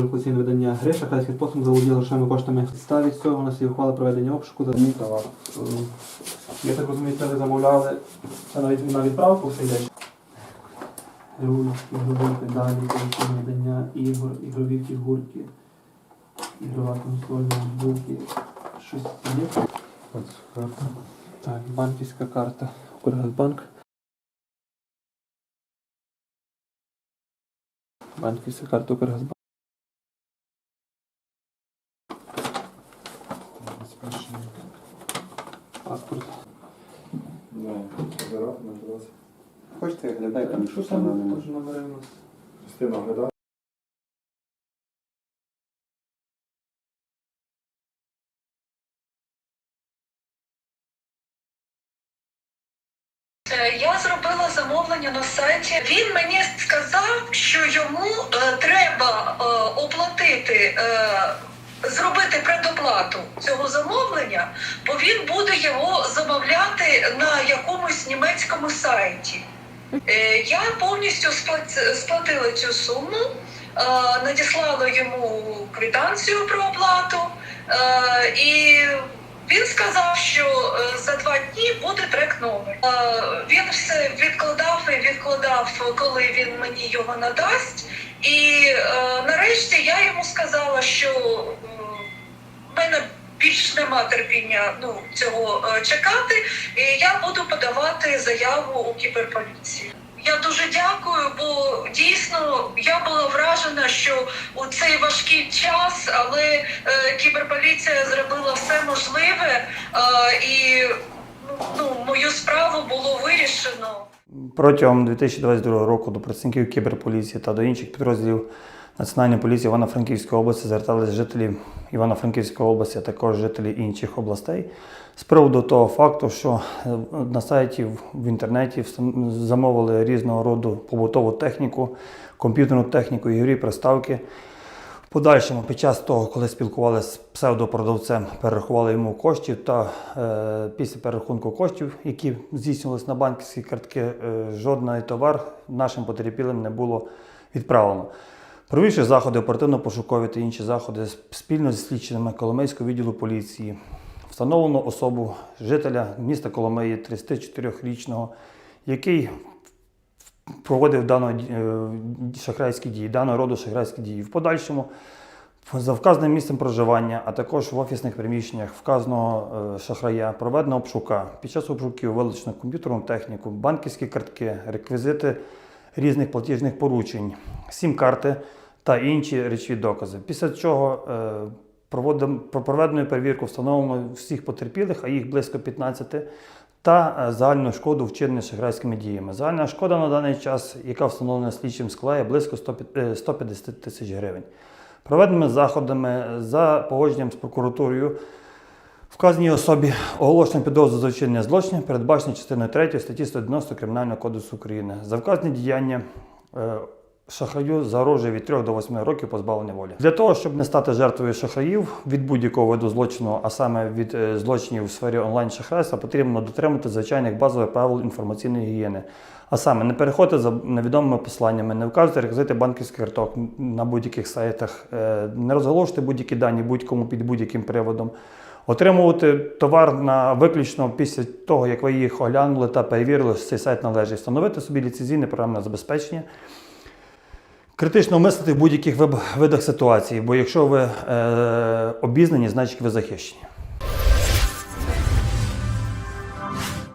Рекуційне видання Гриша, хай послуг заволоділи грошовими коштами. Підставі цього у нас є ухвала проведення обшуку за мій товар. Е, Я так розумію, це ви замовляли це на, від- на відправку все йде. Ігрові педалі, рекуційне видання, ігор, ігрові фігурки, ігрова консоль, ноутбуки. Щось є. Так, банківська карта. Укргазбанк. Банківська карта Укргазбанк. Хочете, глядай там, Що що там там нема. теж номери у нас? Частина оглядає. Е, Я зробила замовлення на сайті. Він мені сказав, що йому е, треба е, оплатити, е, зробити предоплату цього замовлення, бо він буде його замовляти на якомусь німецькому сайті. Е, Я повністю сплат- сплатила цю суму, е, надіслала йому квитанцію про оплату, е, і він сказав, що за два дні буде трек. Е, Він все відкладав і відкладав, коли він мені його надасть. І е, нарешті я йому сказала, що е, в мене більш нема терпіння ну, цього е, чекати, і я буду подавати заяву у кіберполіцію. Я дуже дякую, бо дійсно я була вражена, що у цей важкий час, але е, кіберполіція зробила все можливе, е, і ну, мою справу було вирішено. Протягом 2022 року до працівників кіберполіції та до інших підрозділів Національної поліції Івано-Франківської області звертались жителі Івано-Франківської області, а також жителі інших областей з приводу того факту, що е, на сайті в- інтернеті замовили різного роду побутову техніку, комп'ютерну техніку, ігрові приставки. Подальшому, під час того, коли спілкувалися з псевдопродавцем, перерахували йому коштів та е, після перерахунку коштів, які здійснювалися на банківські картки, е, жодний товар нашим потерпілим не було відправлено. Провівши заходи оперативно-пошукові та інші заходи спільно зі слідчими Коломийського відділу поліції, встановлено особу жителя міста Коломиї, 34-річного, який проводив дану, е, шахрайські дії, даного роду шахрайські дії. В подальшому за вказаним місцем проживання, а також в офісних приміщеннях вказаного е, шахрая проведено обшука. Під час обшуків вилучено комп'ютерну техніку, банківські картки, реквізити різних платіжних поручень, сім-карти та інші речові докази. Після чого е, проведеною перевірку встановлено всіх потерпілих, а їх близько 15, та е, загальну шкоду вчинену шахрайськими діями. Загальна шкода на даний час, яка встановлена слідчим складає близько 100 пі- е, 150 тисяч гривень. Проведеними заходами за погодженням з прокуратурою вказаній особі оголошено підозру за вчинення злочинів, передбачено частиною 3 статті 190 Кримінального кодексу України. За вказані діяння е, шахраю загрожує від 3 до 8 років позбавлення волі. Для того, щоб не стати жертвою шахраїв від будь-якого виду злочину, а саме від е, злочинів у сфері онлайн-шахрайства, потрібно дотримати звичайних базових правил інформаційної гігієни. А саме не переходити за невідомими посланнями, не вказувати реквізити банківських карток на будь-яких сайтах, е, не розголошувати будь-які дані будь-кому під будь-яким приводом. Отримувати товар на виключно після того, як ви їх оглянули та перевірили, що цей сайт належить. Встановити собі ліцензійне програмне забезпечення. Критично мислити в будь-яких видах ситуації, бо якщо ви е, обізнані, значить ви захищені.